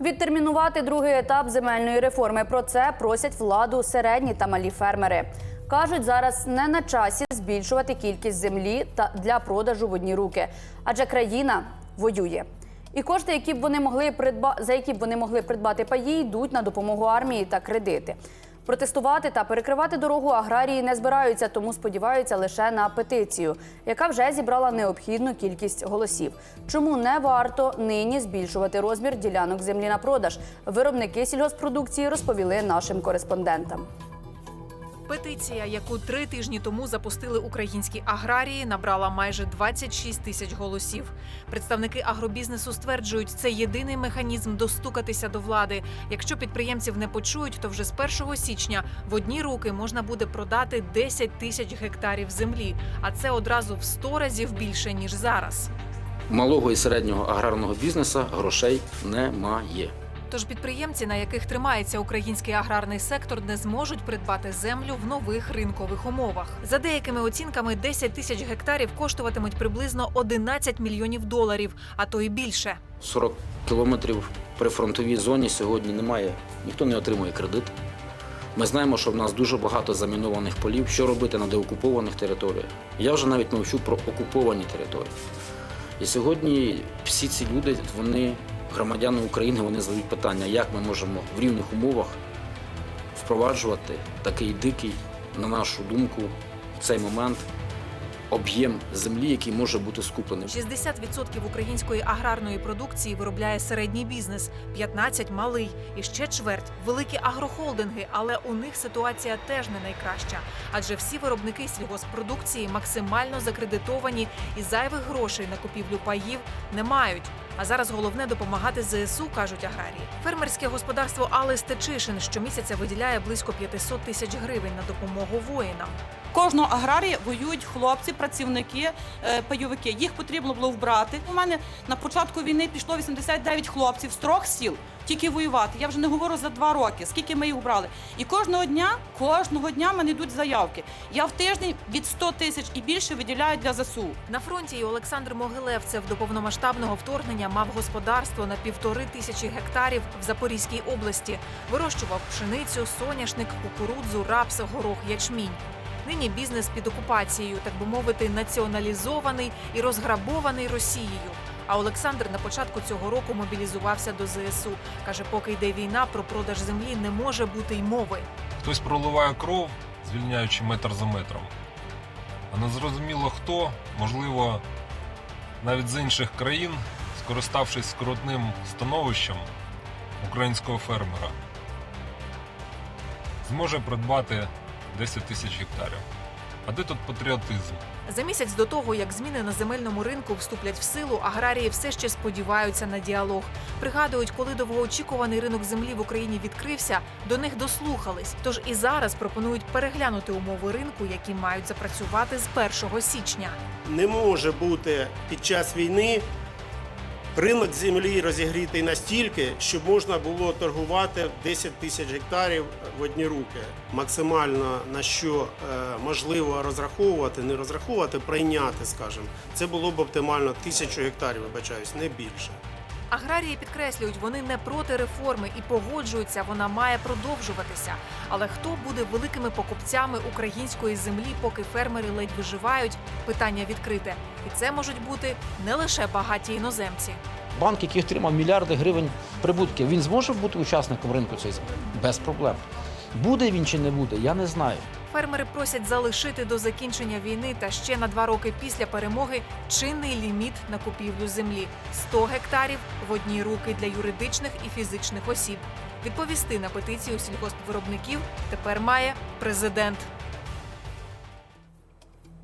Відтермінувати другий етап земельної реформи. Про це просять владу середні та малі фермери. Кажуть, зараз не на часі збільшувати кількість землі та для продажу в одні руки, адже країна воює. І кошти, які б вони могли придба... за які б вони могли придбати паї, йдуть на допомогу армії та кредити. Протестувати та перекривати дорогу аграрії не збираються, тому сподіваються лише на петицію, яка вже зібрала необхідну кількість голосів. Чому не варто нині збільшувати розмір ділянок землі на продаж? Виробники сільгоспродукції розповіли нашим кореспондентам. Петиція, яку три тижні тому запустили українські аграрії, набрала майже 26 тисяч голосів. Представники агробізнесу стверджують, це єдиний механізм достукатися до влади. Якщо підприємців не почують, то вже з 1 січня в одні руки можна буде продати 10 тисяч гектарів землі, а це одразу в 100 разів більше ніж зараз. Малого і середнього аграрного бізнесу грошей немає. Тож підприємці, на яких тримається український аграрний сектор, не зможуть придбати землю в нових ринкових умовах. За деякими оцінками, 10 тисяч гектарів коштуватимуть приблизно 11 мільйонів доларів, а то й більше. 40 кілометрів при фронтовій зоні сьогодні немає. Ніхто не отримує кредит. Ми знаємо, що в нас дуже багато замінованих полів. Що робити на деокупованих територіях? Я вже навіть мовчу про окуповані території. І сьогодні всі ці люди, вони громадяни України, вони задають питання, як ми можемо в рівних умовах впроваджувати такий дикий, на нашу думку, в цей момент об'єм землі, який може бути скуплений. 60% української аграрної продукції виробляє середній бізнес, 15 – малий і ще чверть великі агрохолдинги. Але у них ситуація теж не найкраща, адже всі виробники сільгоспродукції максимально закредитовані і зайвих грошей на купівлю паїв не мають. А зараз головне допомагати ЗСУ, кажуть аграрії. Фермерське господарство Алли Стечишин щомісяця виділяє близько 500 тисяч гривень на допомогу воїнам. Кожного аграрії воюють хлопці, працівники, е, пайовики. Їх потрібно було вбрати. У мене на початку війни пішло 89 хлопців з трьох сіл. Тільки воювати. Я вже не говорю за два роки, скільки ми їх вбрали. І кожного дня, кожного дня мене йдуть заявки. Я в тиждень від 100 тисяч і більше виділяю для ЗСУ. На фронті Олександр Могилевцев до повномасштабного вторгнення мав господарство на півтори тисячі гектарів в Запорізькій області. Вирощував пшеницю, соняшник, кукурудзу, рапс, горох, ячмінь. Нині бізнес під окупацією, так би мовити, націоналізований і розграбований Росією. А Олександр на початку цього року мобілізувався до ЗСУ. каже, поки йде війна, про продаж землі не може бути й мови. Хтось проливає кров, звільняючи метр за метром. А незрозуміло хто, можливо, навіть з інших країн, скориставшись скрутним становищем українського фермера, зможе придбати 10 тисяч гектарів. А де тут патріотизм? За місяць до того, як зміни на земельному ринку вступлять в силу, аграрії все ще сподіваються на діалог. Пригадують, коли довгоочікуваний ринок землі в Україні відкрився, до них дослухались. Тож і зараз пропонують переглянути умови ринку, які мають запрацювати з 1 січня. не може бути під час війни ринок землі розігрітий настільки, щоб можна було торгувати в 10 тисяч гектарів в одні руки. Максимально на що е, можливо розраховувати, не розраховувати, прийняти, скажімо. Це було б оптимально тисячу гектарів, вибачаюсь, не більше. Аграрії підкреслюють, вони не проти реформи і погоджуються, вона має продовжуватися. Але хто буде великими покупцями української землі, поки фермери ледь виживають? Питання відкрите. І це можуть бути не лише багаті іноземці. Банк, який отримав мільярди гривень прибутків, він зможе бути учасником ринку цієї землі? Без проблем. Буде він чи не буде, я не знаю. Фермери просять залишити до закінчення війни та ще на два роки після перемоги чинний ліміт на купівлю землі 100 гектарів в одні руки для юридичних і фізичних осіб. Відповісти на петицію сільгоспвиробників тепер має президент.